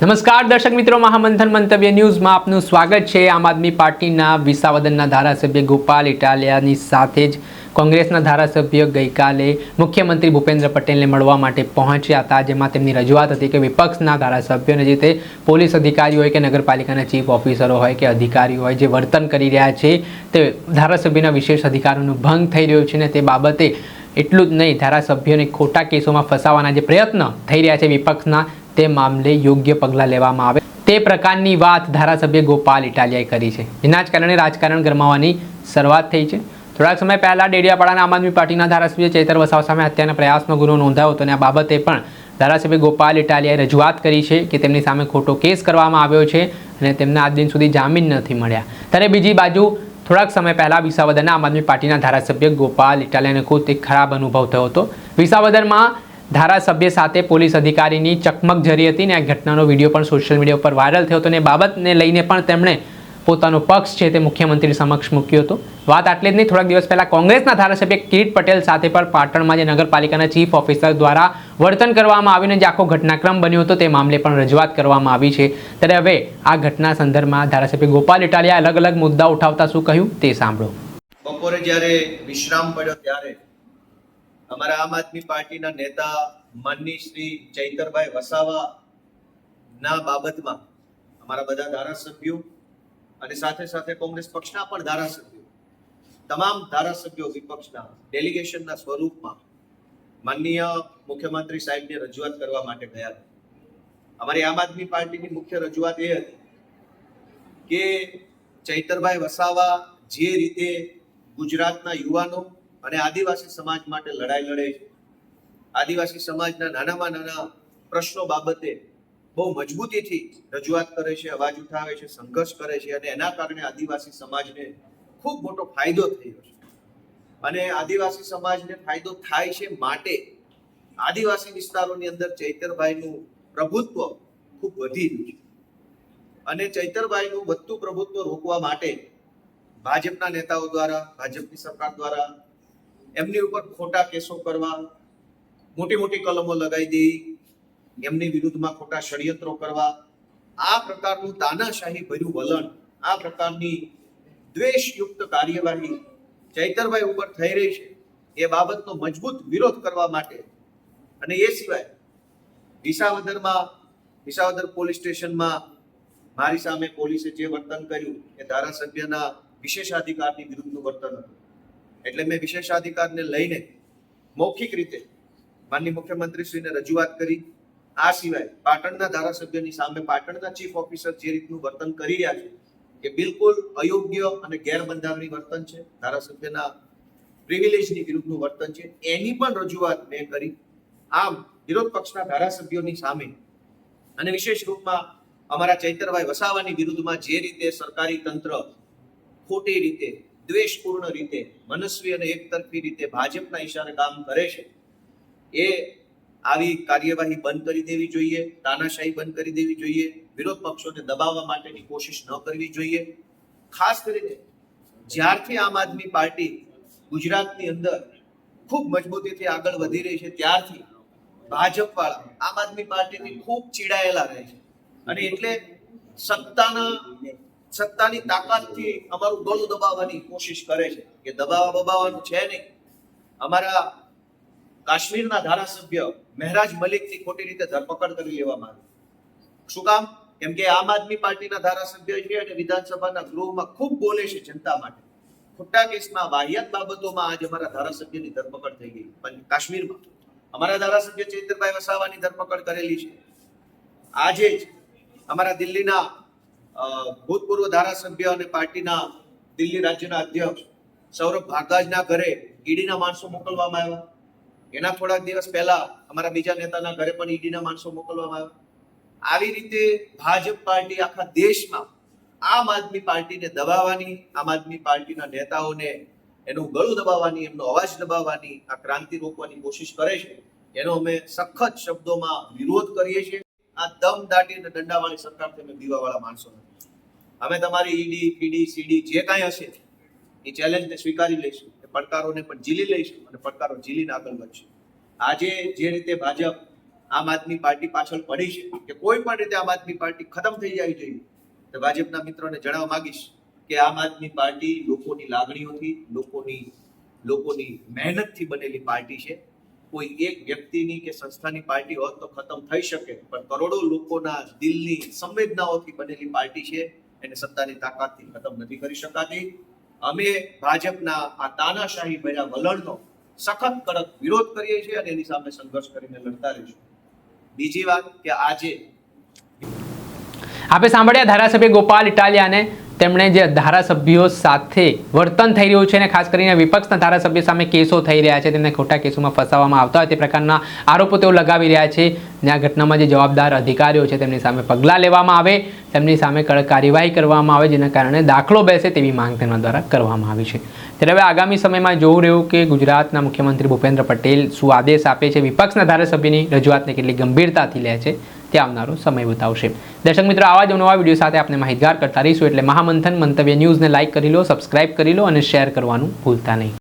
નમસ્કાર, દર્શક મિત્રો. મહામંથન મંતવ્ય ન્યૂઝમાં આપનું સ્વાગત છે. આમ આદમી પાર્ટીના વિસાવદનના ધારાસભ્ય ગોપાલ ઇટાલિયાની સાથે જ કોંગ્રેસના ધારાસભ્ય ગઈકાલે મુખ્યમંત્રી ભૂપેન્દ્ર પટેલને મળવા માટે પહોંચ્યા હતા, જેમાં તેમની રજૂઆત હતી કે વિપક્ષના ધારાસભ્યોને જે તે પોલીસ અધિકારી હોય કે નગરપાલિકાના ચીફ ઓફિસરો હોય કે અધિકારીઓ હોય જે વર્તન કરી રહ્યા છે, તે ધારાસભ્યના વિશેષ અધિકારોનો ભંગ થઈ રહ્યો છે ને તે બાબતે એટલું જ નહીં, ધારાસભ્યોને ખોટા કેસોમાં ફસાવાના જે પ્રયત્ન થઈ રહ્યા છે વિપક્ષના તે મામલે યોગ્ય પગલાં લેવામાં આવે. તે પ્રકારની વાત ધારાસભ્ય ગોપાલ ઇટાલિયાએ કરી છે. જેના જ કારણે રાજકારણ ગરમાવાની શરૂઆત થઈ છે. થોડાક સમય પહેલાં ડેડિયાપાડાના આમ આદમી પાર્ટીના ધારાસભ્ય ચૈતર વસાવ સામે હત્યાના પ્રયાસનો ગુનો નોંધાયો હતો અને આ બાબતે પણ ધારાસભ્ય ગોપાલ ઇટાલિયાએ રજૂઆત કરી છે કે તેમની સામે ખોટો કેસ કરવામાં આવ્યો છે અને તેમને આજ દિન સુધી જામીન નથી મળ્યા. ત્યારે બીજી બાજુ થોડાક સમય પહેલાં વિસાવદરના આમ આદમી પાર્ટીના ધારાસભ્ય ગોપાલ ઇટાલિયાને ખુદ એક ખરાબ અનુભવ થયો હતો. વિસાવદરમાં ધારાસભ્ય સાથે પોલીસ અધિકારીની ચકમક જરી હતી ને આ ઘટનાનો વીડિયો પણ સોશિયલ મીડિયા ઉપર વાયરલ થયો હતો અને બાબતને લઈને પણ તેમણે પોતાનો પક્ષ છે તે મુખ્યમંત્રી સમક્ષ મૂક્યો હતો. વાત આટલી જ નહીં, થોડાક દિવસ પહેલાં કોંગ્રેસના ધારાસભ્ય કિરીટ પટેલ સાથે પણ પાટણમાં જે નગરપાલિકાના ચીફ ઓફિસર દ્વારા વર્તન કરવામાં આવ્યું ને જે આખો ઘટનાક્રમ બન્યો હતો તે મામલે પણ રજૂઆત કરવામાં આવી છે. ત્યારે હવે આ ઘટના સંદર્ભમાં ધારાસભ્ય ગોપાલ ઇટાલિયા અલગ અલગ મુદ્દા ઉઠાવતા શું કહ્યું તે સાંભળો. બપોરે જ્યારે વિશ્રામ પડ્યો ત્યારે અમારા આમ આદમી પાર્ટીના નેતા માનની શ્રી ચૈતરભાઈ વસાવા ના બાબતમાં અમારા બધા ધારાસભ્યો અને સાથે સાથે કોંગ્રેસ પક્ષના પણ ધારાસભ્યો, તમામ ધારાસભ્યો વિપક્ષના ડેલિગેશનના સ્વરૂપમાં માનનીય મુખ્યમંત્રી સાહેબને રજૂઆત કરવા માટે ગયા. અમારી આમ આદમી પાર્ટીની મુખ્ય રજૂઆત એ હતી કે ચૈતરભાઈ વસાવા જે રીતે ગુજરાતના યુવાનો અને આદિવાસી સમાજ માટે લડાઈ લડે છે. આદિવાસી સમાજના નાનામાં નાના પ્રશ્નો બાબતે બહુ મજબૂતીથી રજૂઆત કરે છે, અવાજ ઉઠાવે છે, સંઘર્ષ કરે છે અને એના કારણે આદિવાસી સમાજને ખૂબ મોટો ફાયદો થયો છે. અને આદિવાસી સમાજને ફાયદો થાય છે માટે આદિવાસી વિસ્તારોની અંદર ચૈતરભાઈનું પ્રભુત્વ ખૂબ વધી રહ્યું છે. અને ચૈતરભાઈનું વધતું પ્રભુત્વ રોકવા માટે ભાજપના નેતાઓ દ્વારા, ભાજપની સરકાર દ્વારા એમની ઉપર ખોટા કેસો કરવા મોટી મોટી કલમો લગાવી દેવી, એમની વિરુદ્ધમાં ખોટા ષડયંત્રો કરવા, આ પ્રકારનું તાનાશાહી ભર્યું વલણ, આ પ્રકારની દ્વેષયુક્ત કાર્યવાહી ચૈતરભાઈ ઉપર થઈ રહી છે. એ બાબતનો મજબૂત વિરોધ કરવા માટે અને એ સિવાય વિસાવદરમાં, વિસાવદર પોલીસ સ્ટેશનમાં મારી સામે પોલીસે જે વર્તન કર્યું, એ ધારાસભ્યના વિશેષાધિકારની વિરુદ્ધનું વર્તન હતું. એટલે મેં વિશેષાધિકારને લઈને મૌખિક રીતે માનની મુખ્યમંત્રીશ્રીને રજૂઆત કરી. આ સિવાય પાટણના ધારાસભ્યની સામે પાટણના ચીફ ઓફિસર જે રીતનું વર્તન કરી રહ્યા છે કે બિલકુલ અયોગ્ય અને ગેરબંધારણી વર્તન છે. ધારાસભ્યના પ્રિવિલેજની વિરુદ્ધનું વર્તન છે. એની પણ રજૂઆત મેં કરી. આમ વિરોધ પક્ષના ધારાસભ્યોની સામે અને વિશેષ રૂપમાં અમારા ચૈતરભાઈ વસાવાની વિરુદ્ધમાં જે રીતે સરકારી તંત્ર ખોટી રીતે દ્વેષપૂર્ણ રીતે, મનસ્વી અને એકતરફી રીતે ભાજપના ઈશારે કામ કરે છે, એ આવી કાર્યવાહી બંધ કરી દેવી જોઈએ, તાનાશાહી બંધ કરી દેવી જોઈએ, વિરોધ પક્ષોને દબાવવા માટેની કોશિશ ન કરવી જોઈએ. ખાસ કરીને જ્યારથી આમ આદમી પાર્ટી ગુજરાતની અંદર ખૂબ મજબૂતીથી આગળ વધી રહી છે, ત્યારથી ભાજપ વાળા આમ આદમી પાર્ટીથી ખૂબ ચીડાયેલા રહે છે. અને એટલે સત્તાના સત્તાની તાકાતથી અમારું ગળું દબાવવાની કોશિશ કરે છે કે દબાવવા દબાવવાનું છે નહીં. અમારા કાશ્મીરના ધારાસભ્ય મહેરાજ મલિકની ખોટી રીતે ધરપકડ કરી લેવામાં આવી. શું કામ? કેમ કે આમ આદમી પાર્ટીના ધારાસભ્ય છે અને વિધાનસભાના ગૃહમાં ખૂબ બોલે છે જનતા માટે. ખોટા કેસમાં વાહિયાત બાબતોમાં આજે અમારા ધારાસભ્યની ધરપકડ થઈ ગઈ, પણ કાશ્મીરમાં. અમારા ધારાસભ્ય ચૈતરભાઈ વસાવાની ધરપકડ કરેલી છે. આજે જ અમારા દિલ્હીના ભૂતપૂર્વ ધારાસભ્ય અને પાર્ટીના દિલ્હી રાજ્યના અધ્યક્ષ સૌરભ ભારદ્વાજના ઘરે ઈડીના માણસો મોકલવામાં આવ્યા. એના થોડાક દિવસ પહેલા અમારા બીજા નેતાના ઘરે પણ ઈડીના માણસો મોકલવામાં આવ્યા. આવી રીતે ભાજપ પાર્ટી આખા દેશમાં આમ આદમી પાર્ટીને દબાવવાની, આમ આદમી પાર્ટીના નેતાઓને એનું ગળું દબાવવાની, એમનો અવાજ દબાવવાની, આ ક્રાંતિ રોકવાની કોશિશ કરે છે, એનો અમે સખત શબ્દોમાં વિરોધ કરીએ છીએ. આ દમ દાટી અને દંડાવાળી સરકાર તમે દીવાવાળા માણસો નથી. અમે તમારી ઈડી, પીડી, સીડી જે કાંઈ હશે, એ ચેલેન્જને સ્વીકારી લઈશું. એ પડકારોને પણ ઝીલી લઈશું અને પડકારો ઝીલીને આગળ વધશું. આજે જે રીતે ભાજપ આમ આદમી પાર્ટી પાછળ પડી છે, કે કોઈ પણ રીતે આમ આદમી પાર્ટી ખતમ થઈ જવી જોઈએ તો ભાજપના મિત્રોને જણાવવા માંગીશ કે આમ આદમી પાર્ટી લોકોની લાગણીઓથી, લોકોની લોકોની મહેનતથી બનેલી પાર્ટી છે. કોઈ એક વ્યક્તિની કે સંસ્થાની પાર્ટી હોત તો ખતમ થઈ શકે. પણ કરોડો લોકોના દિલની સંવેદનાઓથી બનેલી પાર્ટી છે, એને સત્તાની તાકાતથી ખતમ નથી કરી શકાતી. અમે ભાજપના આ તાનાશાહી ભર્યા વલણનો સખત કડક વિરોધ કરીએ છીએ અને એની સામે સંઘર્ષ કરીને લડતા રહીશું. બીજી વાત કે આજે આપણે સાંભળ્યા ધારાસભ્ય ગોપાલ ઇટાલિયાને તેમણે જે ધારાસભ્યો સાથે વર્તન થઈ રહ્યું છે અને ખાસ કરીને વિપક્ષના ધારાસભ્ય સામે કેસો થઈ રહ્યા છે, તેમને ખોટા કેસોમાં ફસાવવામાં આવતા હોય તે પ્રકારના આરોપો તેઓ લગાવી રહ્યા છે. અને આ ઘટનામાં જે જવાબદાર અધિકારીઓ છે, તેમની સામે પગલાં લેવામાં આવે, તેમની સામે કડક કાર્યવાહી કરવામાં આવે, જેના કારણે દાખલો બેસે તેવી માંગ તેમના દ્વારા કરવામાં આવી છે. ત્યારે હવે આગામી સમયમાં જોવું રહ્યું કે ગુજરાતના મુખ્યમંત્રી ભૂપેન્દ્ર પટેલ શું આદેશ આપે છે, વિપક્ષના ધારાસભ્યની રજૂઆતને કેટલી ગંભીરતાથી લે છે તે આવનારો સમય બતાવશે દર્શક મિત્રો, આવા જ નવા વીડિયો સાથે આપણે માહિતગાર કરતા રહીશું. એટલે મહામંથન મંતવ્ય ન્યૂઝને લાઇક કરી લો, સબસ્ક્રાઇબ કરી લો અને શેર કરવાનું ભૂલતા નહીં.